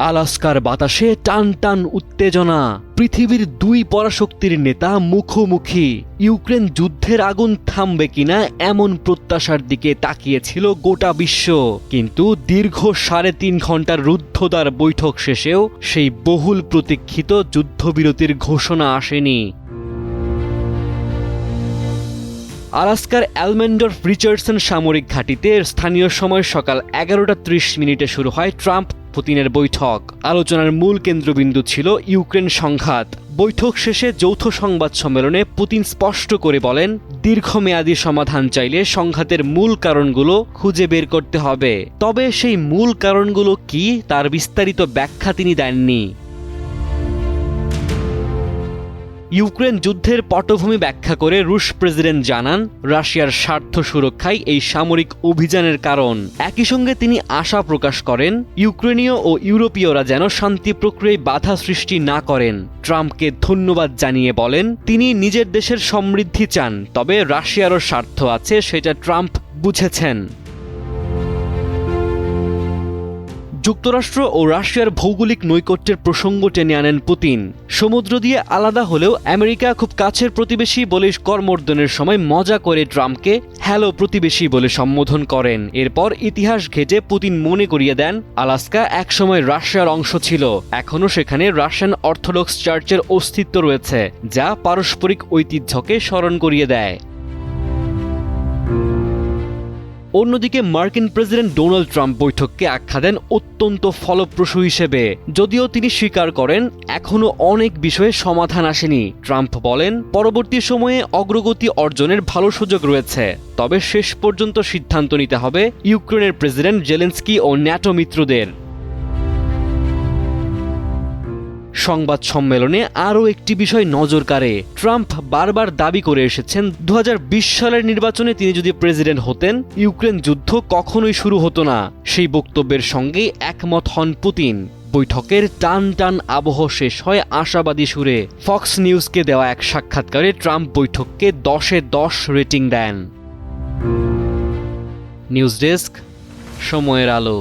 আলাস্কার বাতাসে টান টান উত্তেজনা। পৃথিবীর দুই পরাশক্তির নেতা মুখোমুখি। ইউক্রেন যুদ্ধের আগুন থামবে কিনা এমন প্রত্যাশার দিকে তাকিয়েছিল গোটা বিশ্ব। কিন্তু দীর্ঘ সাড়ে তিন ঘণ্টার রুদ্ধদ্বার বৈঠক শেষেও সেই বহুল প্রতীক্ষিত যুদ্ধবিরতির ঘোষণা আসেনি। আলাস্কার অ্যালমেন্ডর রিচার্ডসন সামরিক ঘাঁটিতে স্থানীয় সময় সকাল এগারোটা ত্রিশ মিনিটে শুরু হয় ট্রাম্প পুতিনের বৈঠক। আলোচনার মূল কেন্দ্রবিন্দু ছিল ইউক্রেন সংঘাত। বৈঠক শেষে যৌথ সংবাদ সম্মেলনে পুতিন স্পষ্ট করে বলেন, দীর্ঘমেয়াদী সমাধান চাইলে সংঘাতের মূল কারণগুলো খুঁজে বের করতে হবে। তবে সেই মূল কারণগুলো কি, তার বিস্তারিত ব্যাখ্যা তিনি দেননি। ইউক্রেন যুদ্ধের পটভূমি ব্যাখ্যা করে রুশ প্রেসিডেন্ট জানান, রাশিয়ার স্বার্থ সুরক্ষাই এই সামরিক অভিযানের কারণ। একই সঙ্গে তিনি আশা প্রকাশ করেন, ইউক্রেনীয় ও ইউরোপীয়রা যেন শান্তি প্রক্রিয়ায় বাধা সৃষ্টি না করেন। ট্রাম্পকে ধন্যবাদ জানিয়ে বলেন, তিনি নিজের দেশের সমৃদ্ধি চান, তবে রাশিয়ারও স্বার্থ আছে, সেটা ট্রাম্প বুঝেছেন। যুক্তরাষ্ট্র ও রাশিয়ার ভৌগোলিক নৈকট্যের প্রসঙ্গ টেনে আনেন পুতিন। সমুদ্র দিয়ে আলাদা হলেও আমেরিকা খুব কাছের প্রতিবেশী বলে করমর্দনের সময় মজা করে ট্রাম্পকে হ্যালো প্রতিবেশী বলে সম্বোধন করেন। এরপর ইতিহাস ঘেটে পুতিন মনে করিয়ে দেন, আলাস্কা একসময় রাশিয়ার অংশ ছিল। এখনও সেখানে রাশিয়ান অর্থোডক্স চার্চের অস্তিত্ব রয়েছে, যা পারস্পরিক ঐতিহ্যকে স্মরণ করিয়ে দেয়। অন্যদিকে মার্কিন প্রেসিডেন্ট ডোনাল্ড ট্রাম্প বৈঠককে আখ্যা দেন অত্যন্ত ফলপ্রসূ হিসেবে। যদিও তিনি স্বীকার করেন এখনও অনেক বিষয়ে সমাধান আসেনি। ট্রাম্প বলেন, পরবর্তী সময়ে অগ্রগতি অর্জনের ভালো সুযোগ রয়েছে। তবে শেষ পর্যন্ত সিদ্ধান্ত নিতে হবে ইউক্রেনের প্রেসিডেন্ট জেলেন্সকি ও ন্যাটো মিত্রদের। সংবাদ সম্মেলনে আরও একটি বিষয় নজর কাড়ে। ট্রাম্প বারবার দাবি করে এসেছেন দু হাজার বিশ সালের নির্বাচনে তিনি যদি প্রেসিডেন্ট হতেন, ইউক্রেন যুদ্ধ কখনোই শুরু হতো না। সেই বক্তব্যের সঙ্গে একমত হন পুতিন। বৈঠকের টান টান আবহ শেষ হয় আশাবাদী সুরে। ফক্স নিউজকে দেওয়া এক সাক্ষাৎকারে ট্রাম্প বৈঠককে দশে দশ রেটিং দেন। নিউজ ডেস্ক, সময়ের আলো।